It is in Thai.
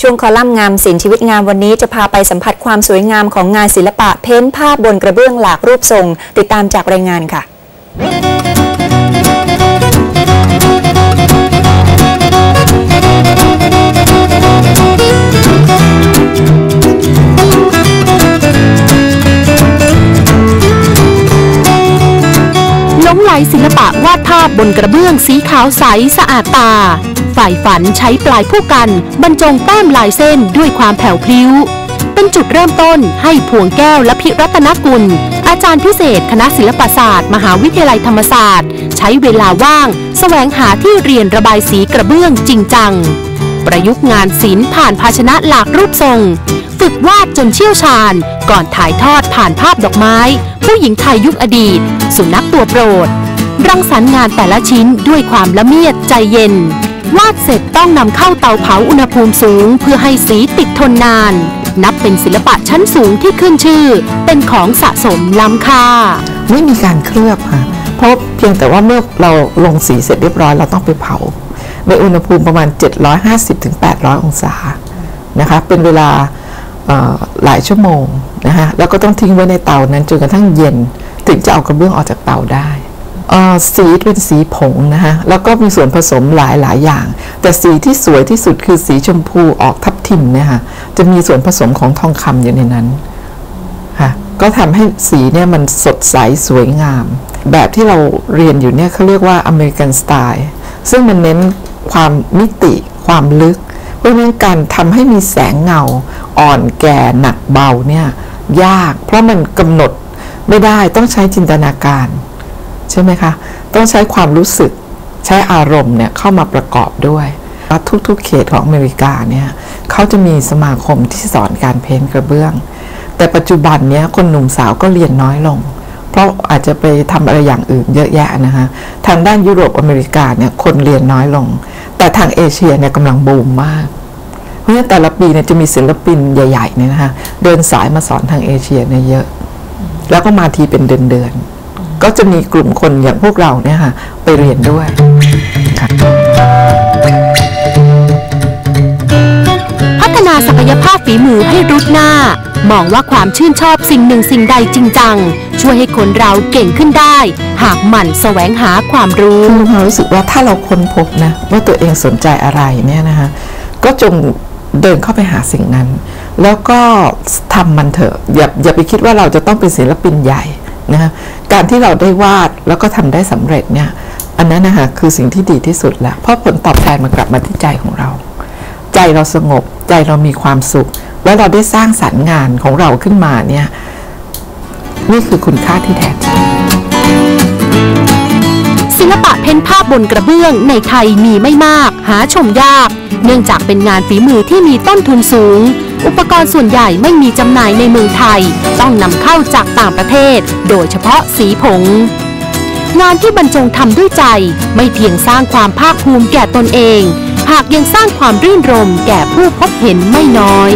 ช่วงคอลัมน์งามศิลป์ชีวิตงามวันนี้จะพาไปสัมผัสความสวยงามของงานศิลปะเพ้นภาพบนกระเบื้องหลากรูปทรง ติดตามจากรายงานค่ะ หลงไหลศิลปะวาดภาพบนกระเบื้องสีขาวใสสะอาดตา ฝ่ายฝันใช้ปลายผู้กัน บรรจงแต้มลายเส้นด้วยความแผ่วพลิ้ว เป็นจุดเริ่มต้นให้พวงแก้วและพิรัตนกุล อาจารย์พิเศษ คณะศิลปศาสตร์ มหาวิทยาลัยธรรมศาสตร์ ใช้เวลาว่างแสวงหาที่เรียนระบายสีกระเบื้องจริงจัง ประยุกต์งานศิลป์ผ่านภาชนะหลากรูปทรงฝึกวาดจนเชี่ยวชาญ ก่อนถ่ายทอดผ่านภาพดอกไม้ ผู้หญิงไทยยุคอดีต สุนัขตัวโปรด รังสรรค์งานแต่ละชิ้นด้วยความละเมียดใจเย็น วาดเสร็จต้องนำเข้าเตาเผาอุณหภูมิสูง เพื่อให้สีติดทนนาน นับเป็นศิลปะชั้นสูงที่ขึ้นชื่อ เป็นของสะสมล้ำค่า ไม่มีการเคลือบค่ะ เพราะเพียงแต่ว่าเมื่อเราลงสีเสร็จเรียบร้อยเราต้องไปเผาในอุณหภูมิประมาณ 750-800 องศานะคะเป็นเวลาหลายชั่วโมงนะคะแล้วก็ต้องทิ้งไว้ในเตานั้นจนกระทั่งเย็น ถึงจะเอากระเบื้องออกจากเตาได้ สีเป็นสีผงนะคะแล้วก็มีส่วนผสมหลายหลายอย่าง แต่สีที่สวยที่สุดคือสีชมพูออกทับทิมเนี่ยค่ะจะมีส่วนผสมของทองคำอยู่ในนั้นค่ะก็ทำให้สีเนี่ยมันสดใสสวยงาม แบบที่เราเรียนอยู่เนี่ยเขาเรียกว่าอเมริกันสไตล์ซึ่งมันเน้นความมิติความลึก เพราะฉะนั้นการทำให้มีแสงเงาอ่อนแก่หนักเบาเนี่ยยาก เพราะมันกำหนดไม่ได้ต้องใช้จินตนาการ ใช่ไหมคะ ต้องใช้ความรู้สึกใช้อารมณ์เนี่ยเข้ามาประกอบด้วยทุกๆเขตของอเมริกาเนี่ยเขาจะมีสมาคมที่สอนการเพ้นกระเบื้อง แต่ปัจจุบันเนี้ยคนหนุ่มสาวก็เรียนน้อยลง เพราะอาจจะไปทำอะไรอย่างอื่นเยอะแยะนะคะทางด้านยุโรปอเมริกาเนี่ยคนเรียนน้อยลง แต่ทางเอเชียเนี่ยกำลังบูมมาก เพราะฉะนั้นแต่ละปีเนี่ยจะมีศิลปินใหญ่ๆเนี่ยนะคะเดินสายมาสอนทางเอเชียเนี่ยเยอะ แล้วก็มาทีเป็นเดือนๆ ก็จะมีกลุ่มคนอย่างพวกเราเนี่ยค่ะไปเรียนด้วยค่ะพัฒนาศักยภาพฝีมือให้รุดหน้า มองว่าความชื่นชอบสิ่งหนึ่งสิ่งใดจริงจัง ช่วยให้คนเราเก่งขึ้นได้ หากหมั่นแสวงหาความรู้มีความรู้สึกว่าถ้าเราค้นพบนะว่าตัวเองสนใจอะไรเนี่ยนะคะก็จงเดินเข้าไปหาสิ่งนั้น แล้วก็ทำมันเถอะอย่าอย่าไปคิดว่าเราจะต้องเป็นศิลปินใหญ่ นะการที่เราได้วาดแล้วก็ทำได้สำเร็จเนี่ยอันนั้นนะคะคือสิ่งที่ดีที่สุดแล้วเพราะผลตอบแทนมันกลับมาที่ใจของเรา ใจเราสงบ ใจเรามีความสุข แล้วเราได้สร้างสรรค์งานของเราขึ้นมาเนี่ยนี่คือคุณค่าที่แท้จริงศิลปะเพ้นภาพบนกระเบื้องในไทยมีไม่มาก หาชมยาก เนื่องจากเป็นงานฝีมือที่มีต้นทุนสูง อุปกรณ์ส่วนใหญ่ไม่มีจำหน่ายในเมืองไทย ต้องนำเข้าจากต่างประเทศ โดยเฉพาะสีผง งานที่บรรจงทำด้วยใจ ไม่เพียงสร้างความภาคภูมิแก่ตนเอง หากยังสร้างความรื่นรมแก่ผู้พบเห็นไม่น้อย